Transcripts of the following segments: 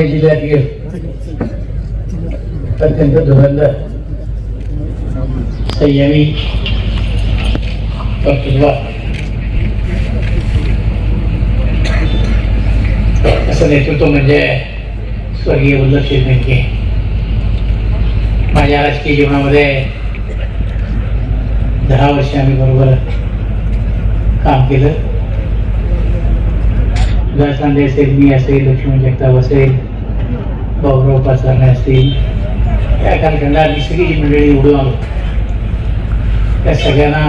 पुणे जिल्ह्यातील अत्यंत धुरंधर संयमी असं नेतृत्व म्हणजे स्वर्गीय वल्लभशेठ बेनके माझ्या राजकीय जीवनामध्ये दहा वर्ष आम्ही बरोबर काम केलं. सुधार असेल मी असेल लक्ष्मण जगताप असेल भाऊराव पाचारणे असतील त्या कालखंडात आम्ही सगळी मंडळी उडून आलो. त्या सगळ्यांना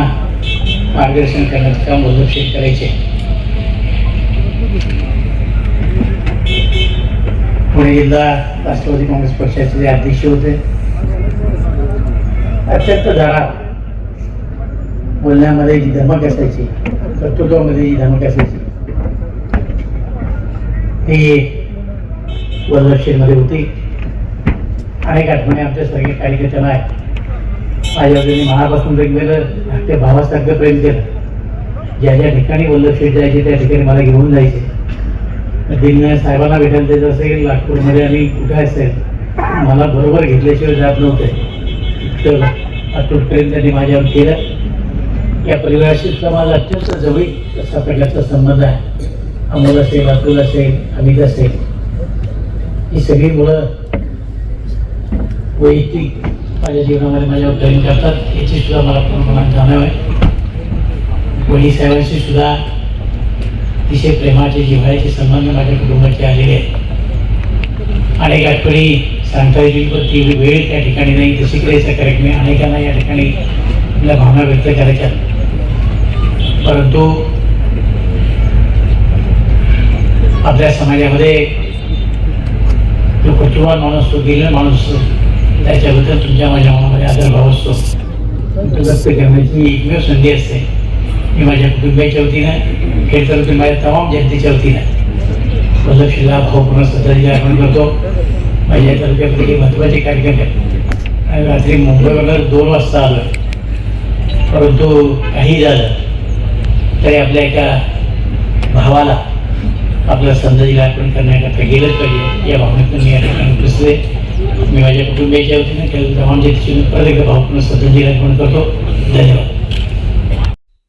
मार्गदर्शन करण्याचं काम मधुक्षेप करायचे. पुणे जिल्हा राष्ट्रवादी काँग्रेस पक्षाचे जे अध्यक्ष होते अत्यंत धडा बोलण्यामध्ये जी धमक असायची कर्तृत्वामध्ये जी धमक असायची ती वल्लभशेरमध्ये होती. अनेक आठवणी आमच्या सगळे कार्यकर्त्यांना आहे माझ्या मनापासून वेगवेगळं ते भावासारखं प्रेम केलं. ज्या ज्या ठिकाणी वल्लभशेठ जायचे त्या ठिकाणी मला घेऊन जायचे. दिल्ली साहेबांना भेटायला जायचं असेल नागपूरमध्ये आणि कुठे असेल मला बरोबर घेतल्याशिवाय जात नव्हते. तर अतुट प्रेम त्यांनी माझ्यावर केलं. या परिवाराशी माझा अत्यंत जवळीक असा प्रकारचा संबंध आहे. अमोल असेल अतुल असेल अमित असेल ही सगळी मुलं वैयक्तिक माझ्या जीवनामध्ये माझ्यावर प्रेम करतात याची सुद्धा मला पूर्णपणे जाणव आहे वडील साहेबांशी सुद्धा अतिशय प्रेमाचे जिव्हाळ्याचे संबंध माझ्या कुटुंबाचे आलेले आहेत अनेक आठवणी सांगता येतील पण ती वेळ त्या ठिकाणी नाही तशी करायचा कार्यक्रम अनेकांना या ठिकाणी आपल्या भावना व्यक्त करायच्या परंतु आपल्या समाजामध्ये जो कुटुंबात माणूस असतो दिलेला माणूस असतो त्याच्याबद्दल तुमच्या माझ्या मनामध्ये आदरभाव असतो. तो व्यक्त करण्याची एकमेव संधी असते. मी माझ्या कुटुंबियाच्या वतीनं तर तुम्ही माझ्या तमाम जनतेच्या वतीनं वल्लभशिला भावपूर्ण हो, श्रद्धांजली अर्पण करतो. माझ्या तालुक्यामध्ये महत्त्वाचे कार्यक्रम आहेत. आणि रात्री मुंबईवरून दोन वाजता आलो परंतु काही झालं तरी आपल्या एका भावाला आपल्या संध्याला अर्पण करण्याकरता गेलंच पाहिजे. या भावनेतून मी या ठिकाणी उपसले मी माझ्या कुटुंबियाच्या वतीने केलं तमाम जनतेची प्रत्येक भावपूर्ण श्रद्धांजली अर्पण करतो. धन्यवाद.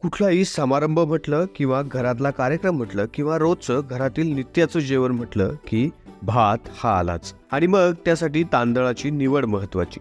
कुठलाही समारंभ म्हटलं किंवा घरातला कार्यक्रम म्हटलं किंवा रोजचं घरातील नित्याचं जेवण म्हटलं की भात हा आलाच. आणि मग त्यासाठी तांदळाची निवड महत्वाची